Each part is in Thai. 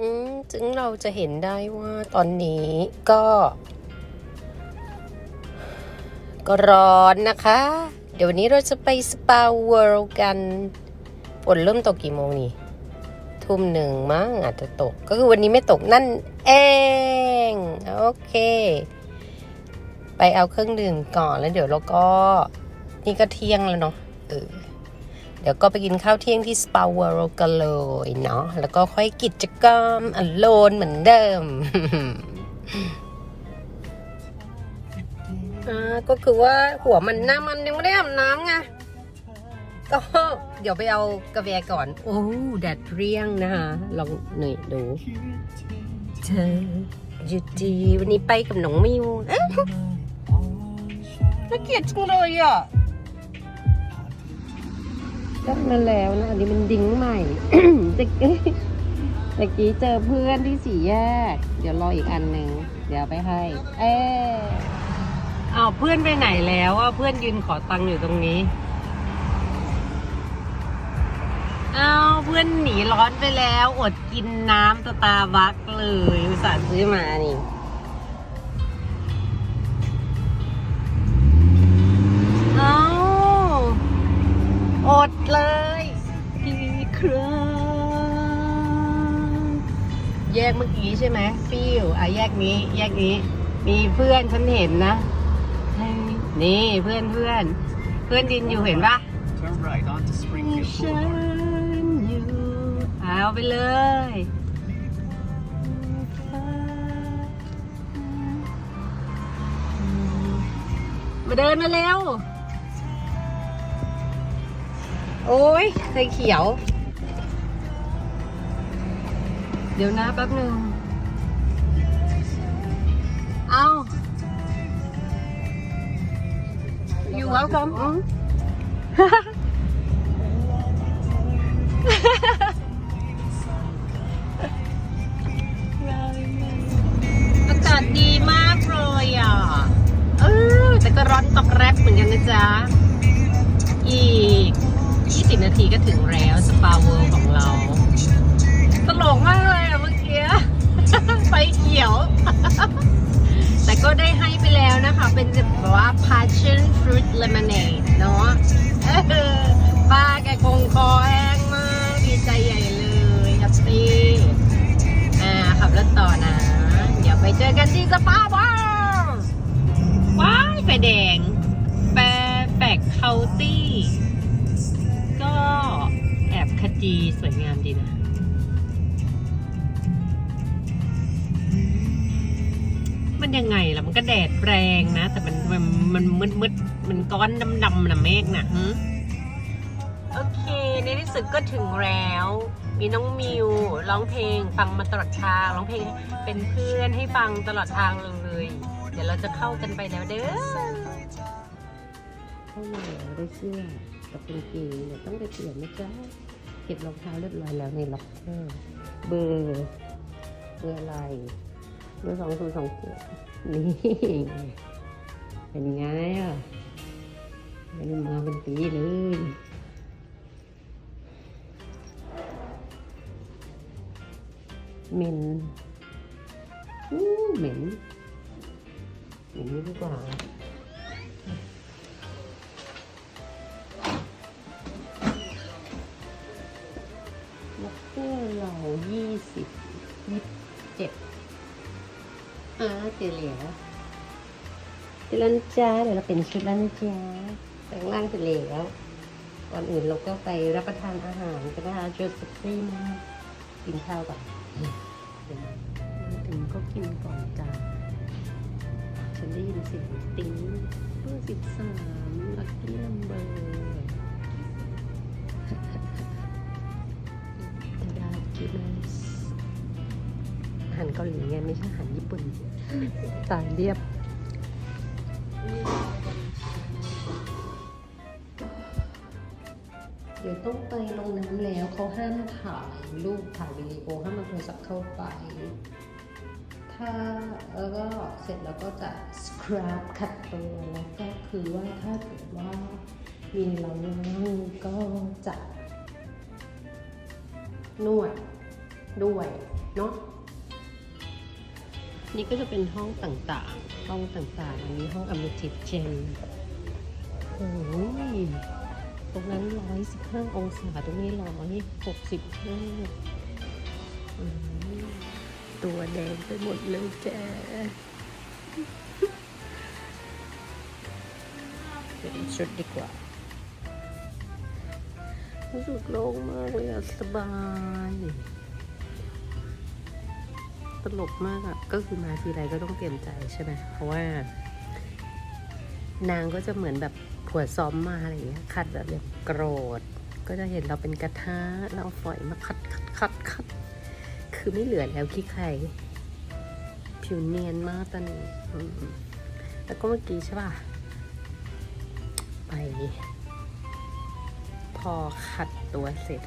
อืมถึงเราจะเห็นได้ว่าตอนนี้ก็ ก็ร้อนนะคะ เดี๋ยววันนี้เราจะไปสปาเวิลด์กันฝนเริ่มตกกี่โมงนี่ ทุ่มหนึ่งมั้งอาจจะตก ก็คือวันนี้ไม่ตกนั่นเอง โอเค ไปเอาเครื่องดื่มก่อนแล้วเดี๋ยวเราก็ นี่ก็เที่ยงแล้วเนาะเออ เดี๋ยวก็ไปกินข้าวเที่ยงที่ Spa World กันเลยเนาะแล้วก็ค่อยกิจกรรมอันโลนเหมือนเดิมอ่าก็คือว่าหัวมันหน้ามันยังไม่ได้อาบน้ำไงก็เดี๋ยวไปเอากาแฟก่อน โอ้แดดเรียงนะคะลองหน่อยดูเธออยู่ดีวันนี้ไปกับน้องมิวน่าเกลียดจังเลยอะ ได้มาแล้วนะ อันนี้มันดิ้งใหม่ตะกี้ตะกี้เจอเพื่อนที่สี่แยก เดี๋ยวรออีกอันหนึ่ง เดี๋ยวไปให้ เอ๊อ้าวเพื่อนไปไหนแล้วอะเพื่อนยืนขอตังค์อยู่ตรงนี้อ้าวเพื่อนหนีร้อนไปแล้ว อดกินน้ำสตาร์บัคเลยอุตส่าห์ซื้อมานี่ กเมื่อกี้ใช่ไหมฟิวอะแยกนี้ แยกนี้ มีเพื่อนฉันเห็นนะ นี่เพื่อนเพื่อน เพื่อนดินอยู่เห็นปะ Turn right onto Springfield ฉั Boulevard. นอยู่เอาไปเลย มาเดินมาเร็ว โอ้ยใส่เขียว เดี๋ยวนะแป๊บหนึ่งเอา you welcome อืมอากาศดีมากเลยอะ เออ แต่ก็ร้อนตอกแรกเหมือนกันนะจ๊ะ อีก 20 นาทีก็ถึงแล้ว สปาเวิลด์ของเรา ได้ให้ไปแล้วนะคะ เป็นแบบว่า passion fruit lemonade เนาะป้าแกคงคอแห้งมากดีใจใหญ่เลยแฮปปี้อ่าขับรถต่อนะ เดี๋ยวไปเจอกันที่สปาเวิลด์ว้ายไฟแดง แปแปกเคาตี้ ก็แอบขจีสวยงามดีนะ มันยังไงล่ะ มันก็แดดแรงนะ แต่มันมันมันมืดมืดๆมันก้อนดำดำๆนะเมฆนะฮึโอเค ในที่สุดก็ถึงแล้ว มีน้องมิวร้องเพลง ฟังมาตลอดทางร้องเพลงเป็นเพื่อนให้ฟังตลอดทางเลย เดี๋ยวเราจะเข้ากันไปแล้วเด้อเข้ามาแล้วได้เสื้อกับกางเกงเดี๋ยวต้องไปเปลี่ยนนะจ๊ะเก็บรองเท้าเรียบร้อยแล้วในล็อกเกอร์เบอร์เบอร์อะไร เบอร์สองศูนย์สองเจ็ดนี่เป็นไงอะเป็นมาเป็นปีเลยเหม็นอู้เหม็นเหม็นนี่ดีกว่าล็อกเกอร์เรายี่สิบยี่สิบเจ็ด อ่าเจอแล้วเจอแล้วนะจ้าเดี๋ยวเราเป็นชุดแล้วนะจ๊ะแต่งร่างเสร็จแล้วก่อนอื่นเราก็ไปรับประทานอาหารกันนะคะโจสฟี่มากินข้าวก่อนเดี๋ยวมาถึงก็กินก่อนจ้าฉันได้ยินเสียงติ้งเบอร์สิบสามลัคกี้นัมเบอร์ดากิมัสอา หารเกาหลีไงไม่ใช่อาหารญี่ปุ่นตายเรียบ เดี๋ยวต้องไปลงน้ำแล้วเขาห้ามถ่ายรูปถ่ายวิดีโอห้ามเอาโทรศัพท์เข้าไป ถ้าแล้วก็เสร็จแล้วก็จะสครับขัดตัวแล้วก็คือว่าถ้าเกิดว่ามีเรานั่งก็จะนวดด้วยเนาะ นี่ก็จะเป็นห้องต่างๆ ห้องต่างๆ อันนี้ห้องอเมทิสเจนโอ้ยตรงนั้นร้อยสิบห้าองศาตรงนี้ร้อยหกสิบห้าตัวแดงไปหมดเลยแจ้เปลี่ยนชุดดีกว่ารู้สึกโล่งมากเลยอะสบาย ลกมากอะก็คือมาทีไรก็ต้องเตรียมใจใช่ไหมเพราะว่า นางก็จะเหมือนแบบผัวซ้อมมาอะไรอย่างเงี้ยคัดแบบอย่างโกรธ ก็จะเห็นเราเป็นกระทะเอาฝอยมาคัดคัดคัดคัดคือไม่เหลือแล้วขี้ใครผิวเนียนมากตอนนี้แล้วก็เมื่อกี้ใช่ป่ะ ไป พอขัดตัวเสร็จ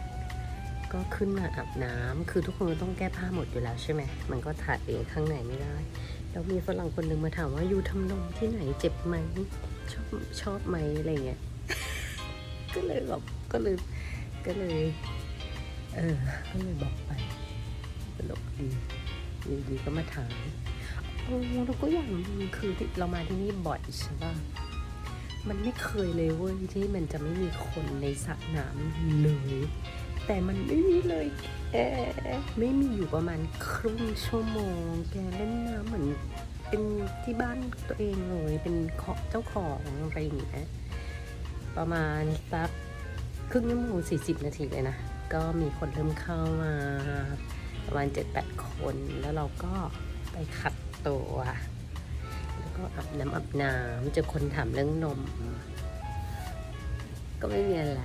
ก็ขึ้นมาอาบน้ำคือทุกคนต้องแก้ผ้าหมดอยู่แล้วใช่ไหมมันก็ถ่ายเองข้างในไม่ได้ แล้วมีฝรั่งคนหนึ่งมาถามว่าอยู่ทำนมที่ไหนเจ็บไหมชอบชอบไหมอะไรเงี้ย ก็เลยบอกก็เลยก็เลย เออ ก็เลยบอกไปตลกดีอยู่ดีก็มาถามโอ้เราก็อย่างหนึงคือที่เรามาที่นี่บ่อยใช่ป่ะมันไม่เคยเลยเว้ยที่มันจะไม่มีคนในสระน้ำเลย แต่มันไม่มีเลยแกไม่มีอยู่ประมาณครึ่งชั่วโมง แกเล่นน้ำเหมือนเป็นที่บ้านตัวเองเลยเป็นเจ้าของอะไรอย่างเงี้ยประมาณสักครึ่งชั่วโมงสี่สิบนาทีเลยนะ ก็มีคนเริ่มเข้ามาประมาณเจ็ดแปดคนแล้วเราก็ไปขัดตัว แล้วก็อาบน้ำอาบน้ำเจอคนถามเรื่องนม ก็ไม่มีอะไร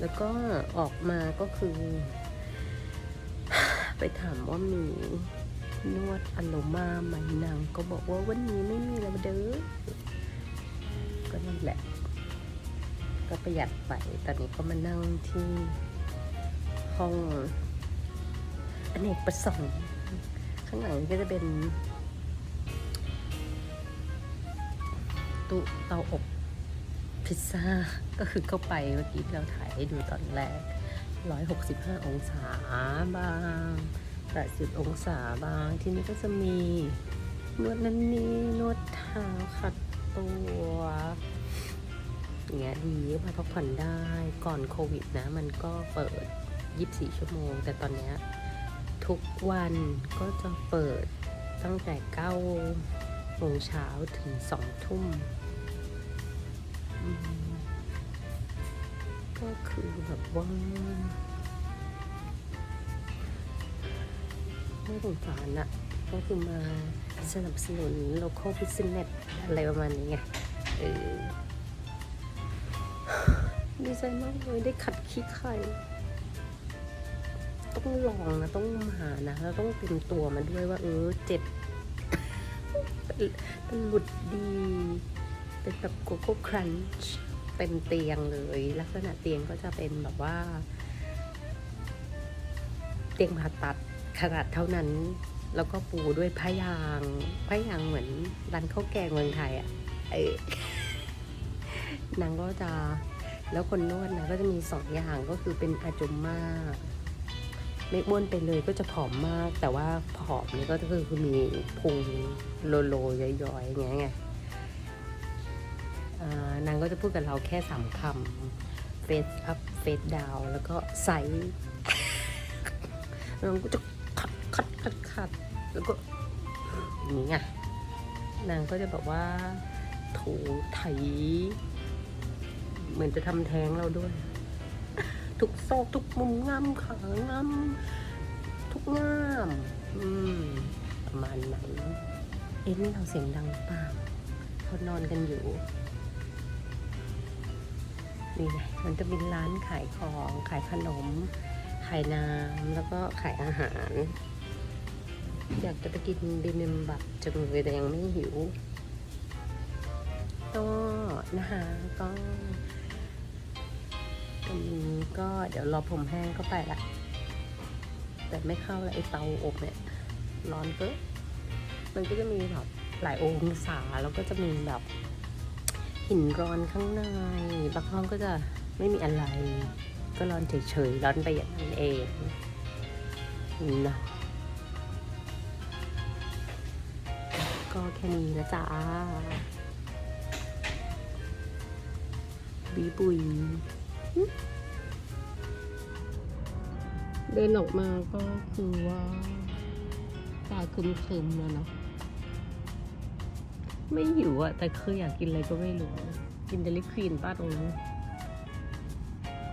แล้วก็ออกมาก็คือ ไปถามว่ามีนวดอโลมาไหมนางก็บอกว่าวันนี้ไม่มีแล้วเด้อ ก็นั่นแหละ ก็ประหยัดไป ตอนนี้ก็มานั่งที่ห้องอเนกประสงค์ข้างหลังก็จะเป็นตู้เตาอบ พิซซ่า ก็คือเข้าไปเมื่อกี้ที่เราถ่ายให้ดูตอนแรก 165 องศาบ้าง80องศาบ้าง ที่นี่ก็จะมีนวดนั่นนี่นวดเท้าขัดตัวอย่างเงี้ยดีมาพักผ่อนได้ก่อนโควิดนะ มันก็เปิด 24 ชั่วโมง แต่ตอนเนี้ยทุกวันก็จะเปิดตั้งแต่9โมงเช้าถึง 2 ทุ่ม ก็คือแบบว่าไม่สงสารอะก็คือมาสนับสนุน local business อะไรประมาณนี้ไงเออดีใจมากเลยได้ขัดขี้ไข่ต้องลองนะ ต้องมานะ แล้วต้องเตรียมตัวมาด้วยว่า เออเจ็บหลุดดี เป็นแบบโกโก้ครันช์เต็มเตียงเลย ลักษณะเตียงก็จะเป็นแบบว่า เตียงผ่าตัดขนาดเท่านั้น แล้วก็ปูด้วยผ้ายางผ้ายางเหมือนร้านข้าวแกงเมืองไทยอะ่ะเออนางก็จะแล้วคนนวดนะก็จะมีสองอย่างก็คือเป็นอาจุมมาไม่อ้วนไปเลยก็จะผอมมาก แต่ว่าผอมนี่ก็คือมีพุงโลโลย้อยๆอย่างเงี้ยไง นางก็จะพูดกับเราแค่สามคำเฟสอัพเฟสดาวแล้วก็ไซส์นางก็จะคัดคัดคัดคัดแล้วก็อย่างนี้ไงนางก็จะแบบว่าถูไถ เหมือนจะทำแท้งเราด้วย ทุกซอกทุกมุมงามขางามทุกงามอืมประมาณนั้นเอ็นี่เราเสียงดังเปล่าเขานอนกันอยู่ นี่ไงมันจะมีร้านขายของขายขนม ขายน้ำแล้วก็ขายอาหาร อยากจะไปกินบิบิมบับจังเลยแต่ยังไม่หิวก็นะคะก็ตรงนี้ก็เดี๋ยวรอผมแห้งก็ไปละแต่ไม่เข้าละไอเตาอบเนี่ยร้อนเกินมันก็จะมีแบบหลายองศาแล้วก็จะมีแบบ หินร้อนข้างในบางห้องก็จะไม่มีอะไร ก็ร้อนเฉยๆร้อนไปอย่างนั้นเองนะก็แค่นี้นะจ๊ะบีบุยเดินออกมาก็คือว่าตาคึมๆแล้วเนาะ ไม่หิวอะแต่คืออยากกินอะไรก็ไม่รู้ กินเดลิควีนป้าตรงนั้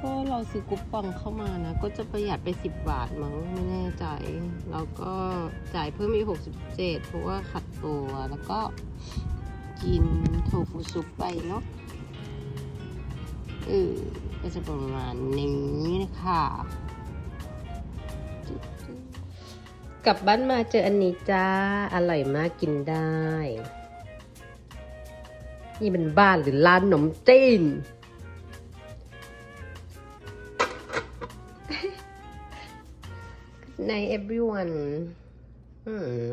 ก็เราซื้อกุ๊ปปองเข้ามานะ ก็จะประหยัดไป 10 บาทมั้งไม่แน่ใจ แล้วก็จ่ายเพิ่มอีก67 เพราะว่าขัดตัวแล้วก็กินโทฟูซุปไปเนาะเออก็จะประมาณนี้นะคะกลับบ้านมาเจออันนี้จ้า อร่อยมากกินได้ นี่เป็นบ้านหรือร้านขนมจีน Good night everyone อืม